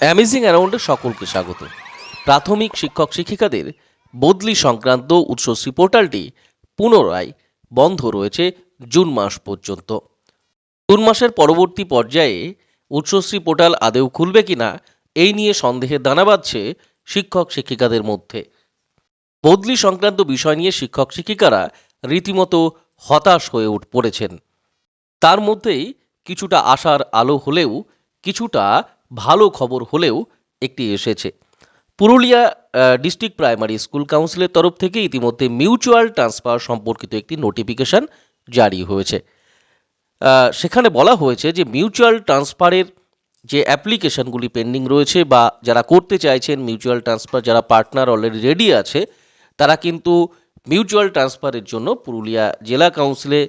Amazing অ্যারাউন্ডে সকলকে স্বাগত। প্রাথমিক শিক্ষক শিক্ষিকাদের বদলি সংক্রান্ত উচ্চশ্রী পোর্টালটি পুনরায় বন্ধ রয়েছে জুন মাস পর্যন্ত। জুন মাসের পরবর্তী পর্যায়ে উৎসশ্রী পোর্টাল আদেও খুলবে কিনা, এই নিয়ে সন্দেহের দানা বাঁধছে শিক্ষক শিক্ষিকাদের মধ্যে। বদলি সংক্রান্ত বিষয় নিয়ে শিক্ষক শিক্ষিকারা রীতিমতো হতাশ হয়ে উঠ, পড়েছেন। তার মধ্যেই কিছুটা আশার আলো হলেও কিছুটা ভালো খবর হলেও একটি এসেছে। পুরুলিয়া ডিস্ট্রিক্ট প্রাইমারি স্কুল কাউন্সিলের তরফ থেকে ইতিমধ্যে মিউচুয়াল ট্রান্সফার সম্পর্কিত একটি নোটিফিকেশন জারি হয়েছে। সেখানে বলা হয়েছে যে মিউচুয়াল ট্রান্সফারের যে অ্যাপ্লিকেশনগুলি পেন্ডিং রয়েছে বা যারা করতে চাইছেন মিউচুয়াল ট্রান্সফার, যারা পার্টনার অলরেডি রেডি আছে, তারা কিন্তু মিউচুয়াল ট্রান্সফারের জন্য পুরুলিয়া জেলা কাউন্সিলে,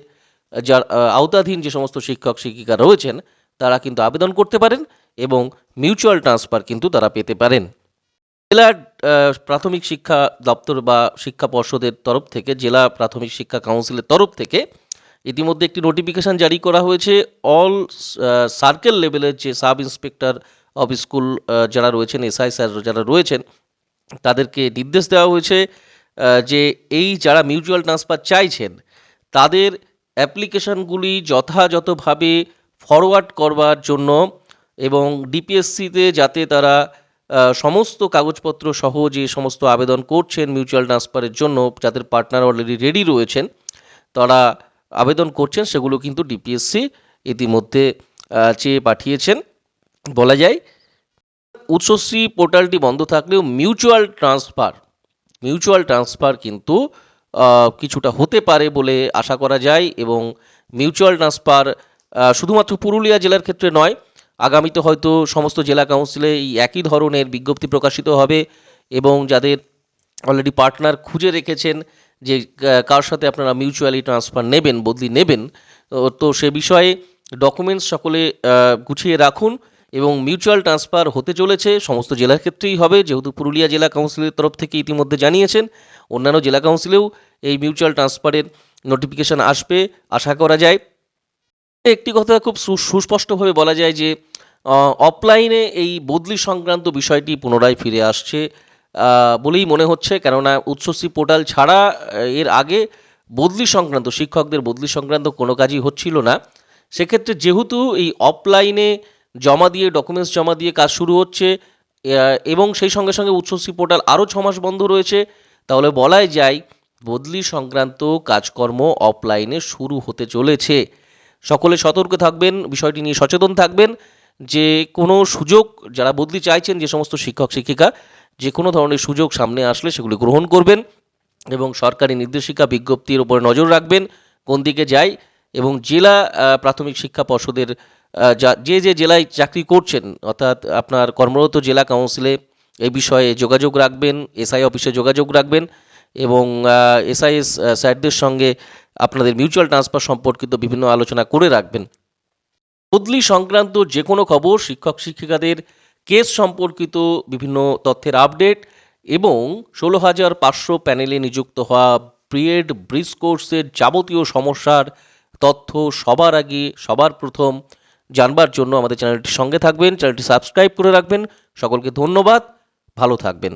যার আওতাধীন যে সমস্ত শিক্ষক শিক্ষিকা রয়েছেন তারা কিন্তু আবেদন করতে পারেন এবং মিউচুয়াল ট্রান্সফার কিন্তু তারা পেতে পারেন। জেলার প্রাথমিক শিক্ষা দপ্তর বা শিক্ষা পর্ষদের তরফ থেকে, জেলা প্রাথমিক শিক্ষা কাউন্সিলের তরফ থেকে ইতিমধ্যে একটি নোটিফিকেশন জারি করা হয়েছে। অল সার্কেল লেভেলের যে সাব ইন্সপেক্টর অফ স্কুল যারা রয়েছেন এসআই স্যার যারা রয়েছেন, তাদেরকে নির্দেশ দেওয়া হয়েছে যে এই যারা মিউচুয়াল ট্রান্সফার চাইছেন, তাদের অ্যাপ্লিকেশনগুলি যথাযথভাবে ফরওয়ার্ড করবার জন্য এবং ডিপিএসসিতে যাতে তারা সমস্ত কাগজপত্র সহ যে সমস্ত আবেদন করছেন মিউচুয়াল ট্রান্সফারের জন্য, যাদের পার্টনার অলরেডি রেডি রয়েছেন, তারা আবেদন করছেন, সেগুলো কিন্তু ডিপিএসসি ইতিমধ্যে চেয়ে পাঠিয়েছেন। বলা যায়, উৎসশ্রী পোর্টালটি বন্ধ থাকলেও মিউচুয়াল ট্রান্সফার মিউচুয়াল ট্রান্সফার কিন্তু কিছুটা হতে পারে বলে আশা করা যায় এবং মিউচুয়াল ট্রান্সফার শুধুমাত্র পুরুলিয়া জেলার ক্ষেত্রে নয়, আগামীতে হয়তো সমস্ত জেলা কাউন্সিলে এই একই ধরনের বিজ্ঞপ্তি প্রকাশিত হবে এবং যাদের অলরেডি পার্টনার খুঁজে রেখেছেন যে কার সাথে আপনারা মিউচুয়ালি ট্রান্সফার নেবেন, বদলি নেবেন, তো- সে বিষয়ে ডকুমেন্টস সকলে গুছিয়ে রাখুন এবং মিউচুয়াল ট্রান্সফার হতে চলেছে, সমস্ত জেলার ক্ষেত্রেই হবে, যেহেতু পুরুলিয়া জেলা কাউন্সিলের তরফ থেকে ইতিমধ্যে জানিয়েছেন, অন্যান্য জেলা কাউন্সিলেও এই মিউচুয়াল ট্রান্সফারের নোটিফিকেশন আসবে, আশা করা যায়। একটি কথা খুব সুস্পষ্টভাবে বলা যায় যে অফলাইনে এই বদলি সংক্রান্ত বিষয়টি পুনরায় ফিরে আসছে বলেই মনে হচ্ছে। কেননা উচ্চশ্রী পোর্টাল ছাড়া এর আগে বদলি সংক্রান্ত, শিক্ষকদের বদলি সংক্রান্ত কোনো কাজই হচ্ছিল না। সেক্ষেত্রে যেহেতু এই অফলাইনে জমা দিয়ে ডকুমেন্টস জমা দিয়ে কাজ শুরু হচ্ছে এবং সেই সঙ্গে সঙ্গে উচ্চশ্রী পোর্টাল আরও ছ মাস বন্ধ রয়েছে, তাহলে বলাই যায়, বদলি সংক্রান্ত কাজকর্ম অফলাইনে শুরু হতে চলেছে। সকলে সতর্ক থাকবেন, বিষয়টি নিয়ে সচেতন থাকবেন। যে কোনো সুযোগ যারা বদলি চাইছেন, যে সমস্ত শিক্ষক, শিক্ষিকা, যে কোনো ধরনের সুযোগ সামনে আসলে সেগুলি গ্রহণ করবেন এবং সরকারি নির্দেশিকা বিজ্ঞপ্তির উপরে নজর রাখবেন, কোন দিকে যায় এবং জেলা প্রাথমিক শিক্ষা পর্ষদের যা, যে জেলায় চাকরি করছেন, অর্থাৎ আপনার কর্মরত জেলা কাউন্সিলে এই বিষয়ে যোগাযোগ রাখবেন, এসআই অফিসে যোগাযোগ রাখবেন এবং এসআইএস স্যারদের সঙ্গে আপনাদের মিউচুয়াল ট্রান্সফার সম্পর্কিত বিভিন্ন আলোচনা করে রাখবেন। বদলি সংক্রান্ত যে কোনো খবর, শিক্ষক শিক্ষিকাদের কেস সম্পর্কিত বিভিন্ন তথ্যের আপডেট এবং ষোলো হাজার পাঁচশো প্যানেলে নিযুক্ত হওয়া বিএড ব্রিজ কোর্সের যাবতীয় সমস্যার তথ্য সবার আগে, সবার প্রথম জানবার জন্য আমাদের চ্যানেলটির সঙ্গে থাকবেন। চ্যানেলটি সাবস্ক্রাইব করে রাখবেন। সকলকে ধন্যবাদ। ভালো থাকবেন।